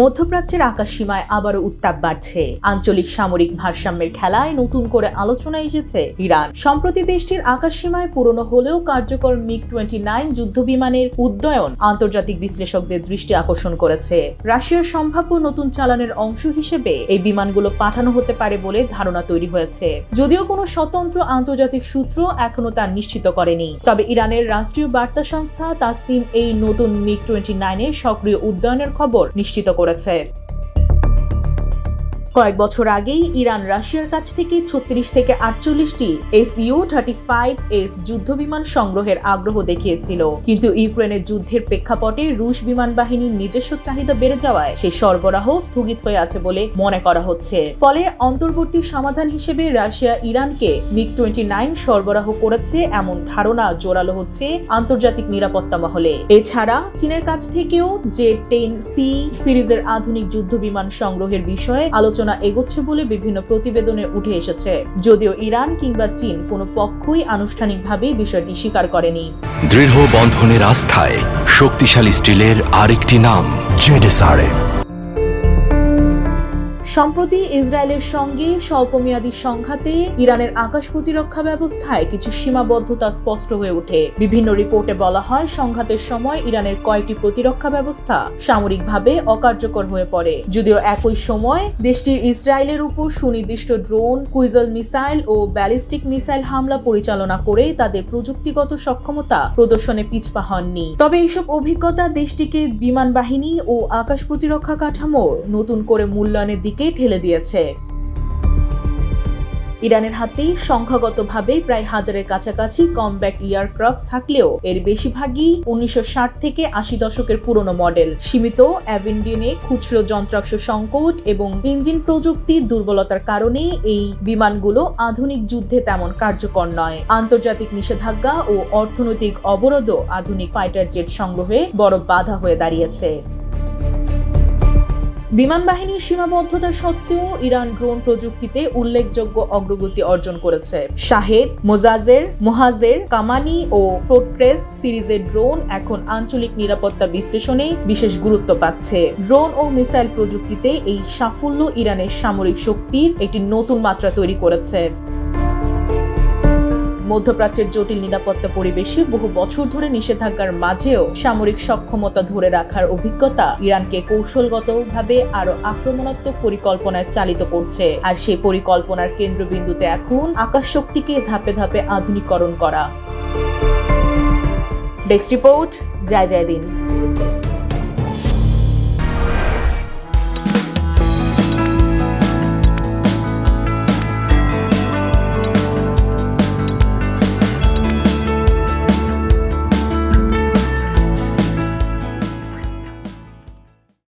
মধ্যপ্রাচ্যের আকাশসীমায় আবারও উত্তাপ বাড়ছে। আঞ্চলিক সামরিক ভারসাম্যের খেলায় নতুন করে আলোচনায় এসেছে ইরান। সম্প্রতি দেশটির আকাশসীমায় পুরনো হলেও কার্যকর মিগ টোয়েন্টি নাইন যুদ্ধ বিমানের উদ্যয়ন আন্তর্জাতিক বিশ্লেষকদের দৃষ্টি আকর্ষণ করেছে। রাশিয়ার সম্ভাব্য নতুন চালানের অংশ হিসেবে এই বিমানগুলো পাঠানো হতে পারে বলে ধারণা তৈরি হয়েছে। যদিও কোনো স্বতন্ত্র আন্তর্জাতিক সূত্র এখনও তা নিশ্চিত করেনি। তবে ইরানের রাষ্ট্রীয় বার্তা সংস্থা তাসনিম এই নতুন মিগ টোয়েন্টি নাইনের সক্রিয় উদ্যয়নের খবর নিশ্চিত করেছে। কয়েক বছর আগেই ইরান রাশিয়ার কাছ থেকে ছত্রিশ থেকে আটচল্লিশটি S U thirty five S যুদ্ধ বিমান সংগ্রহের আগ্রহ দেখিয়েছিল। কিন্তু ইউক্রেনের যুদ্ধের প্রেক্ষাপটে রুশ বিমান বাহিনীর নিজস্ব চাহিদা বেড়ে যাওয়ায় সেই সরবরাহ স্থগিত হয়ে আছে বলে মনে করা হচ্ছে। ফলে অন্তর্বর্তী সমাধান হিসেবে রাশিয়া ইরানকে মিগ টোয়েন্টি নাইন সরবরাহ করেছে এমন ধারণা জোরালো হচ্ছে আন্তর্জাতিক নিরাপত্তা মহলে। এছাড়া চীনের কাছ থেকেও যে টেন সি সিরিজের আধুনিক যুদ্ধ বিমান সংগ্রহের বিষয়ে আলোচনা এগোচ্ছে বলে বিভিন্ন প্রতিবেদনে উঠে এসেছে। যদিও ইরান কিংবা চীন কোনো পক্ষই আনুষ্ঠানিকভাবে বিষয়টি স্বীকার করেনি। দৃঢ় বন্ধনের আস্থায় শক্তিশালী স্টিলের আরেকটি নাম, জেডেসআরএম। সম্প্রতি ইসরায়েলের সঙ্গে স্বল্পমেয়াদী সংঘাতে ইরানের আকাশ প্রতিরক্ষা ব্যবস্থায় কিছু সীমাবদ্ধতা স্পষ্ট হয়ে ওঠে। বিভিন্ন রিপোর্টে বলা হয়, সংঘাতের সময় ইরানের কয়েকটি প্রতিরক্ষা ব্যবস্থা সামরিকভাবে অকার্যকর হয়ে পড়ে। যদিও একই সময়, দেশটির ইসরায়েলের উপর সুনির্দিষ্ট ড্রোন, কুইজল মিসাইল ও ব্যালিস্টিক মিসাইল হামলা পরিচালনা করে তাদের প্রযুক্তিগত সক্ষমতা প্রদর্শনে পিছপা হননি। তবে এইসব অভিজ্ঞতা দেশটিকে বিমান বাহিনী ও আকাশ প্রতিরক্ষা কাঠামোর নতুন করে মূল্যায়নের দিকে ঠেলে দিয়েছে। ইরানের হাতেই সংখ্যাগতভাবে প্রায় হাজারের কাছাকাছি কমব্যাট এয়ারক্রাফট থাকলেও এর বেশিরভাগই উনিশশো ষাট থেকে আশি দশকের পুরনো মডেল। সীমিত অ্যাভেন্ডিনে খুচরো যন্ত্রাংশ সংকট এবং ইঞ্জিন প্রযুক্তির দুর্বলতার কারণে এই বিমানগুলো আধুনিক যুদ্ধে তেমন কার্যকর নয়। আন্তর্জাতিক নিষেধাজ্ঞা ও অর্থনৈতিক অবরোধও আধুনিক ফাইটার জেট সংগ্রহে বড় বাধা হয়ে দাঁড়িয়েছে। বিমান বাহিনীর সীমাবদ্ধতা সত্ত্বেও ইরান ড্রোন প্রযুক্তিতে উল্লেখযোগ্য অগ্রগতি অর্জন করেছে। শাহেদ মোজাজের মোহাজের কামানি ও ফোর্ট্রেস সিরিজের ড্রোন এখন আঞ্চলিক নিরাপত্তা বিশ্লেষণে বিশেষ গুরুত্ব পাচ্ছে। ড্রোন ও মিসাইল প্রযুক্তিতে এই সাফল্য ইরানের সামরিক শক্তির একটি নতুন মাত্রা তৈরি করেছে। মধ্যপ্রাচ্যের জটিল নিরাপত্তা পরিবেশে বহু বছর ধরে নিষেধাজ্ঞার মাঝেও সামরিক সক্ষমতা ধরে রাখার অভিজ্ঞতা ইরানকে কৌশলগতভাবে আরও আক্রমণাত্মক পরিকল্পনায় চালিত করছে। আর সেই পরিকল্পনার কেন্দ্রবিন্দুতে এখন আকাশ শক্তিকে ধাপে ধাপে আধুনিকরণ করা। ডেস্ক রিপোর্ট, জয় জয় দিন।